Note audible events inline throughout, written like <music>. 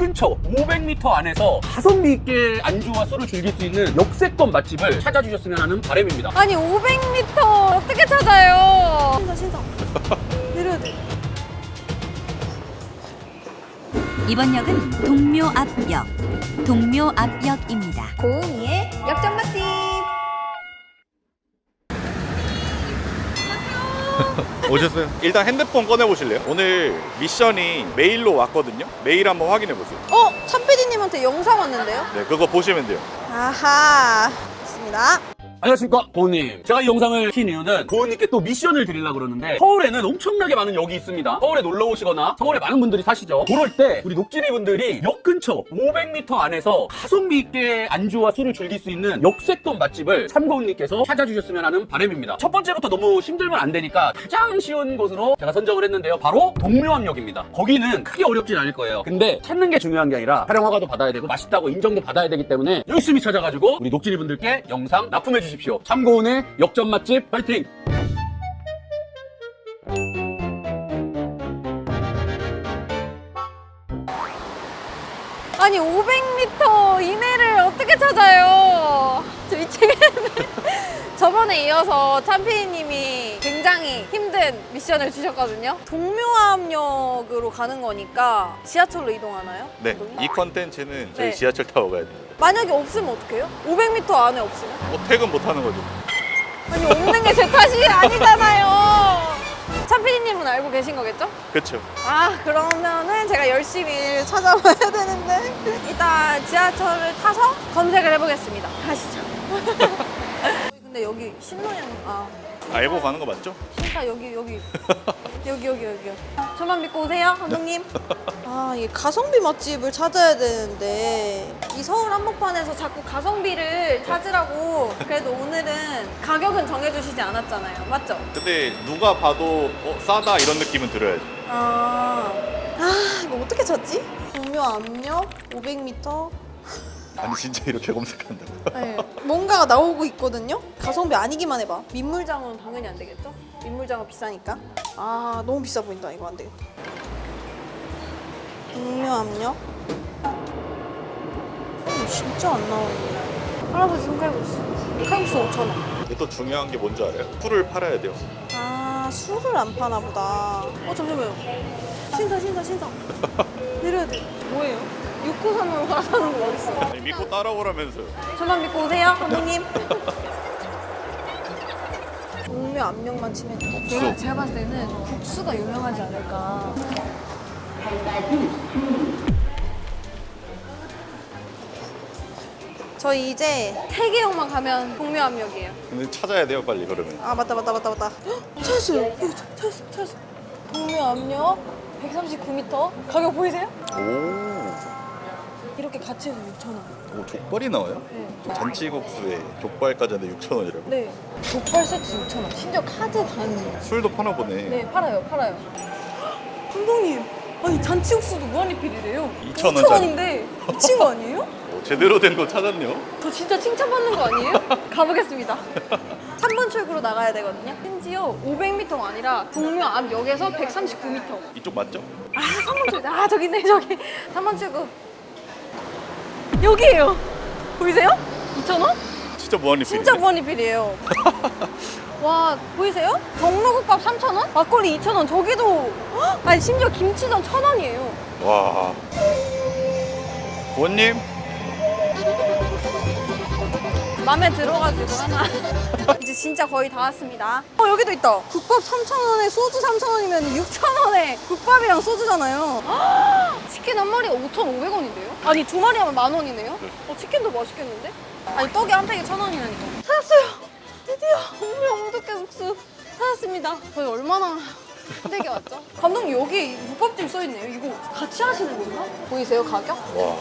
근처 500m 안에서 가성비 있게 안주와 술을 즐길 수 있는 역세권 맛집을 찾아주셨으면 하는 바람입니다. 아니 500m 어떻게 찾아요? 신사 신사. <laughs> 내려야 돼. 이번 역은 동묘 앞역, 동묘 앞역입니다. 고은이의 역전 맛집. <laughs> 오셨어요? 일단 핸드폰 꺼내 보실래요? 오늘 미션이 메일로 왔거든요. 메일 한번 확인해 보세요. 어? 참PD님한테 영상 왔는데요? 네, 그거 보시면 돼요. 아하. 좋습니다. 안녕하십니까 고은님. 제가 이 영상을 킨 이유는 고은님께 또 미션을 드리려고 그러는데 서울에는 엄청나게 많은 역이 있습니다. 서울에 놀러 오시거나 서울에 많은 분들이 사시죠. 그럴 때 우리 녹진이 분들이 역 근처 500m 안에서 가성비 있게 안주와 술을 즐길 수 있는 역세권 맛집을 참고은님께서 찾아주셨으면 하는 바람입니다. 첫 번째부터 너무 힘들면 안 되니까 가장 쉬운 곳으로 제가 선정을 했는데요. 바로 동묘암역입니다. 거기는 크게 어렵진 않을 거예요. 근데 찾는 게 중요한 게 아니라 촬영 허가도 받아야 되고 맛있다고 인정도 받아야 되기 때문에 열심히 찾아가지고 우리 녹진이 분들께 영상 납품해 주 십시오 참고은의 역전 맛집 파이팅 아니 500m 이내를 어떻게 찾아요? 저 미치겠네. 저번에 이어서 참피디님이 굉장히 힘든 미션을 주셨거든요. 동묘암역으로 가는 거니까 지하철로 이동하나요? 네, 감독님? 이 컨텐츠는 저희 네. 지하철 타고 가야 됩니다. 만약에 없으면 어떡해요? 500m 안에 없으면? 뭐 퇴근 못 하는 거죠. 아니 없는 게 제 탓이 아니잖아요. 참피디님은 알고 계신 거겠죠? 그렇죠. 아 그러면은 제가 열심히 찾아봐야 되는데 일단 지하철을 타서 검색을 해보겠습니다 가시죠 <laughs> 근데 여기 신노양 아 알고 가는 거 맞죠? 신사 여기 여기 <laughs> 여기 여기 여기 저만 믿고 오세요 감독님 <laughs> 아 이게 가성비 맛집을 찾아야 되는데 이 서울 한복판에서 자꾸 가성비를 찾으라고 그래도 오늘은 가격은 정해주시지 않았잖아요 맞죠? 근데 누가 봐도 어, 싸다 이런 느낌은 들어야지. 아, 아 이거 어떻게 찾지? 동묘 압력 500m. 아니 진짜 이렇게 검색한다고? <laughs> 네, 뭔가가 나오고 있거든요. 가성비 아니기만 해봐. 민물장어는 당연히 안 되겠죠? 민물장어 비싸니까. 아 너무 비싸 보인다. 이거 안 되겠다. 동묘 압력. 어, 진짜 안 나오네. 할아버지 손칼국수. 칼국수 5천 원. 근데 또 중요한 게 뭔지 알아요? 풀을 팔아야 돼요. 아 술을 안 파나 보다. 어 잠시만요. 신사 신사 신사. 내려야 돼. 뭐예요? 693으로 가라는 거 어딨어? 아니, 믿고 따라오라면서요. 저만 믿고 오세요, 감독님. <laughs> 동묘 압력만 치면 내가 제가 봤을 때는 국수가 유명하지 않을까. 저희 이제 태계역만 가면 동묘 압력이에요. 근데 찾아야 돼요 빨리 그러면. 아 맞다 맞다 맞다 맞다. 헉, 찾았어요. 찾- 찾았어 찾았어. 동묘 압력 139m. 가격 보이세요? 오, 이렇게 같이 해서 6천 원. 오 족발이 나와요? 네. 잔치국수에 족발까지 하는데 6천 원이라고? 네. 족발 세트 6천 원. 심지어 카드 반. 술도 파나 보네. 네, 팔아요, 팔아요. 감독님, 아니 잔치국수도 무한리필이래요. 2,000원 짜리. 인데 미친 거 아니에요? 오, 제대로 된 거 찾았네요. 저 진짜 칭찬받는 거 아니에요? <laughs> 가보겠습니다. 3번 출구로 나가야 되거든요. 심지어 500m가 아니라 동묘 앞역에서 139m. 이쪽 맞죠? 아, 3번 출구. 아, 저기 있네, 저기. 3번 출구. 여기에요. 보이세요? 2,000원? 진짜 무한리필. 진짜 무한리필이에요. <laughs> 와 보이세요? 경로국밥 3,000원? 막걸리 2,000원 저기도 헉! 아니 심지어 김치전 1,000원이에요 와. 부모 님 맘에 들어가지고 하나 <laughs> 이제 진짜 거의 다 왔습니다 어 여기도 있다 국밥 3,000원에 소주 3,000원이면 6,000원에 국밥이랑 소주잖아요 헉! <gasps> 치킨 한 마리가 5,500원인데요? 아니 두 마리 하면 만 원이네요? 어 치킨도 맛있겠는데? 아니 떡이 한 팩에 1,000원이라니까 찾았어요 드디어 동묘 엉두깨 국수 찾았습니다 저희 얼마나 힘들게 왔죠? 감독님 여기 국밥집 써있네요 이거 같이 하시는 건가? 보이세요 가격? 와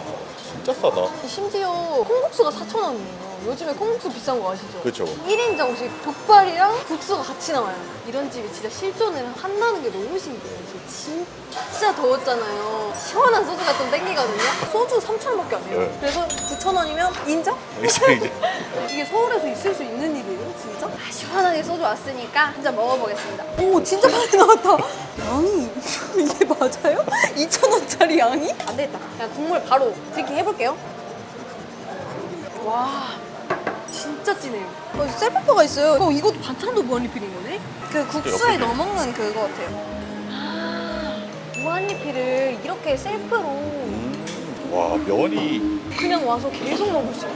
진짜 싸다. 심지어 콩국수가 4,000원이에요 요즘에 콩국수 비싼 거 아시죠? 그쵸. 1인 정식 족발이랑 국수가 같이 나와요. 이런 집이 진짜 실존을 한다는 게 너무 신기해요. 지금 진짜 더웠잖아요. 시원한 소주가 좀 땡기거든요. 소주 3,000원밖에 안 해요. 네. 그래서 9,000원이면 인정? 이제 이제 <laughs> 이게 서울에서 있을 수 있는 일이에요, 진짜? 아, 시원하게 소주 왔으니까 한잔 먹어보겠습니다. 오, 진짜 많이 나왔다. 양이 <laughs> 이게 맞아요? 2,000원짜리 양이? 안 되겠다. 그냥 국물 바로 드링킹 해볼게요. 와, 진짜 진해요. 어, 셀프퍼가 있어요. 어, 이것도 반찬도 무한리필인 거네? 그 국수에 넣어 먹는 그거 같아요. 아, 무한리필을 이렇게 셀프로 음, 와 면이 그냥 와서 계속 먹을 수 있어요.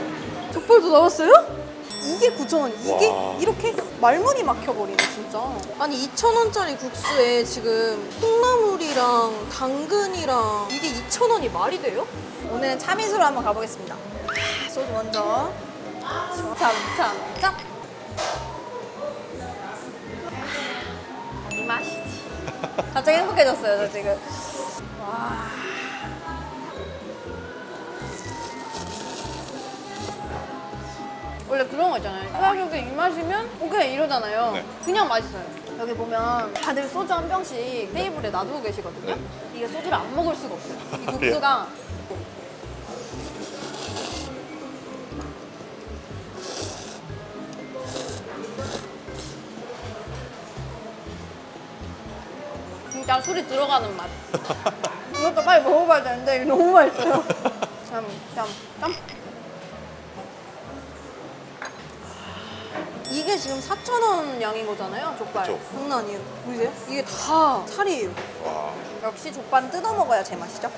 족발도 나왔어요? 이게 9,000원. 이게 와. 이렇게 말문이 막혀버리네, 진짜. 아니, 2,000원짜리 국수에 지금 콩나물이랑 당근이랑 이게 2,000원이 말이 돼요? 오늘은 참이슬로 한번 가보겠습니다. 아, 소주 먼저. 참, 참, 참. 이 맛이지. 갑자기 행복해졌어요, 저 지금. 와. 원래 그런 거 있잖아요. 소화격에 이 맛이면 오케이 이러잖아요. 네. 그냥 맛있어요. 여기 보면 다들 소주 한 병씩 테이블에 놔두고 계시거든요. 네. 이게 소주를 안 먹을 수가 없어요. 이 국수가 진짜 술이 들어가는 맛. <laughs> 이것도 빨리 먹어봐야 되는데 이거 너무 맛있어요. 참, 참, 참. 이게 지금 4,000원 양인 거잖아요, 족발. 그쵸. 장난 아니에요. 보이세요? 이게 다 살이에요. 와 역시 족발은 뜯어 먹어야 제맛이죠.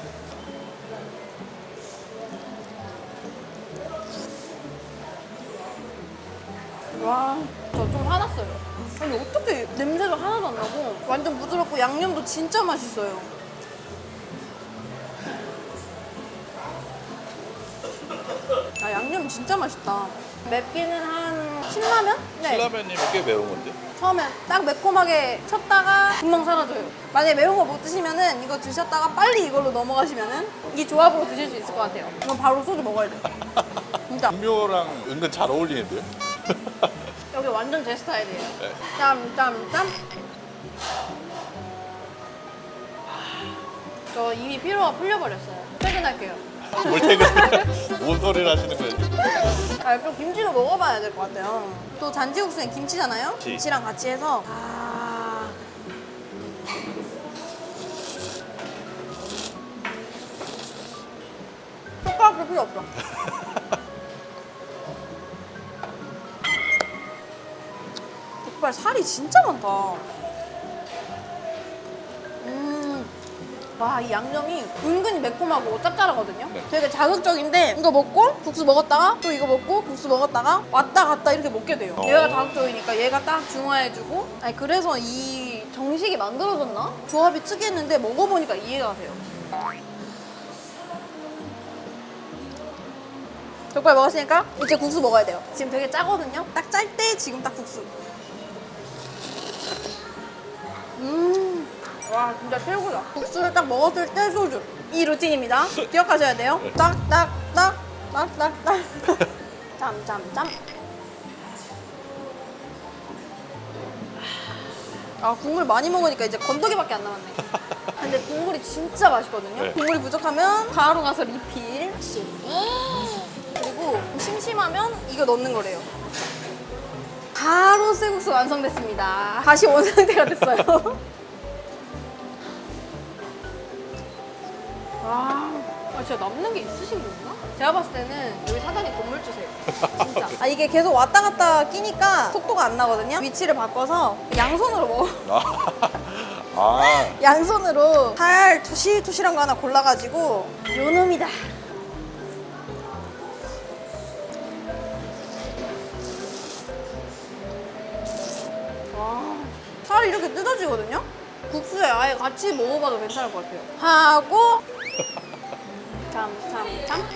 와, 저 좀 화났어요. 아니 어떻게 냄새가 하나도 안 나고 완전 부드럽고 양념도 진짜 맛있어요. 아 양념 진짜 맛있다. 맵기는 한 신라면? 네. 신라면님이 꽤 매운 건데 처음에 딱 매콤하게 쳤다가 금방 사라져요. 만약에 매운 거 못 드시면은 이거 드셨다가 빨리 이걸로 넘어가시면은 이 조합으로 드실 수 있을 것 같아요. 이건 바로 소주 먹어야 돼. <laughs> 진짜. 음료랑 은근 잘 어울리는데요? 여기 완전 제 스타일이에요. 네. 짬, 짬, 짬. 저 이미 피로가 풀려버렸어요. 퇴근할게요. 뭘 퇴근 뭔 소리를 하시는 거예요 지금? 아, 또 김치도 먹어봐야 될 것 같아요. 또 잔치국수는 김치잖아요? 김치. 김치랑 같이 해서. 아. 젓가락도 필요 없어. <laughs> 족발 살이 진짜 많다. 음. 와, 이 양념이 은근히 매콤하고 짭짤하거든요? 네. 되게 자극적인데 이거 먹고 국수 먹었다가 또 이거 먹고 국수 먹었다가 왔다 갔다 이렇게 먹게 돼요. 어. 얘가 자극적이니까 얘가 딱 중화해주고 아니 그래서 이 정식이 만들어졌나? 조합이 특이했는데 먹어보니까 이해가 돼요. 족발 먹었으니까 이제 국수 먹어야 돼요. 지금 되게 짜거든요? 딱 짤 때 지금 딱 국수. 음. 와 진짜 최고다. 국수를 딱 먹었을 때 소주. 이 루틴입니다. <laughs> 기억하셔야 돼요. 딱딱딱 딱딱딱. 짬짬짬. 아 국물 많이 먹으니까 이제 건더기밖에 안 남았네. <laughs> 근데 국물이 진짜 맛있거든요. 네. 국물이 부족하면 바로 가서 리필. 그리고 심심하면 이거 넣는 거래요. 바로 쇠국수 완성됐습니다. 다시 원상태가 됐어요. <laughs> 와, 아, 진짜 남는 게 있으신 건가? 제가 봤을 때는 여기 사장님 건물 주세요. 진짜. <laughs> 아, 이게 계속 왔다 갔다 끼니까 속도가 안 나거든요? 위치를 바꿔서 양손으로 먹어. <laughs> 아 양손으로 살 투실투실한 거 하나 골라가지고 요 놈이 살이 이렇게 뜯어지거든요? 국수에 아예 같이 먹어봐도 괜찮을 것 같아요. 하고 참, 참, 참.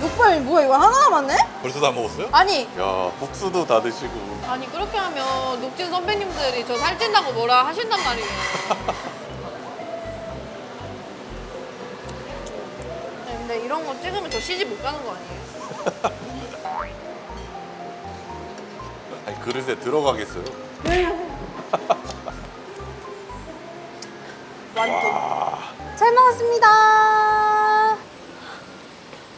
족발 뭐야 이거 하나 남았네? 벌써 다 먹었어요? 아니 야 국수도 다 드시고 아니 그렇게 하면 녹진 선배님들이 저 살찐다고 뭐라 하신단 말이에요. <laughs> 네, 근데 근데 이런 거 찍으면 저 시집 못 가는 거 아니에요? <laughs> 아니 그릇에 들어가겠어요? 완전. 잘 먹었습니다.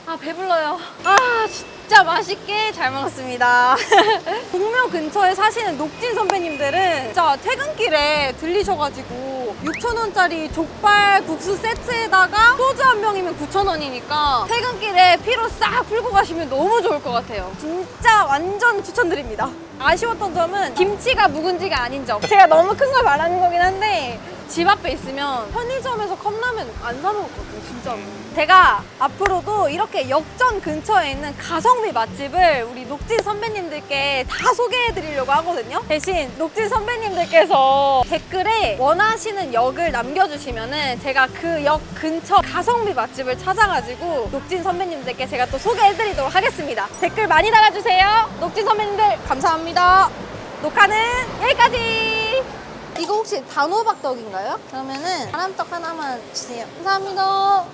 아 배불러요. 아 진짜 맛있게 잘 먹었습니다. <laughs> 동묘 근처에 사시는 녹진 선배님들은 진짜 퇴근길에 들리셔가지고 6천 원짜리 족발 국수 세트에다가 소주 한 병이면 9천 원이니까 퇴근길에 피로 싹 풀고 가시면 너무 좋을 것 같아요. 진짜 완전 추천드립니다. 아쉬웠던 점은 김치가 묵은지가 아닌 점. 제가 너무 큰 걸 말하는 거긴 한데 집 앞에 있으면 편의점에서 컵라면 안 사 먹었거든요, 진짜로. 제가 앞으로도 이렇게 역전 근처에 있는 가성비 맛집을 우리 녹진 선배님들께 다 소개해 드리려고 하거든요. 대신 녹진 선배님들께서 댓글에 원하시는 역을 남겨주시면은 제가 그 역 근처 가성비 맛집을 찾아가지고 녹진 선배님들께 제가 또 소개해 드리도록 하겠습니다. 댓글 많이 달아주세요. 녹진 선배님들 감사합니다. 녹화는 여기까지! 이거 혹시 단호박 떡인가요? 그러면은 바람떡 하나만 주세요. 감사합니다.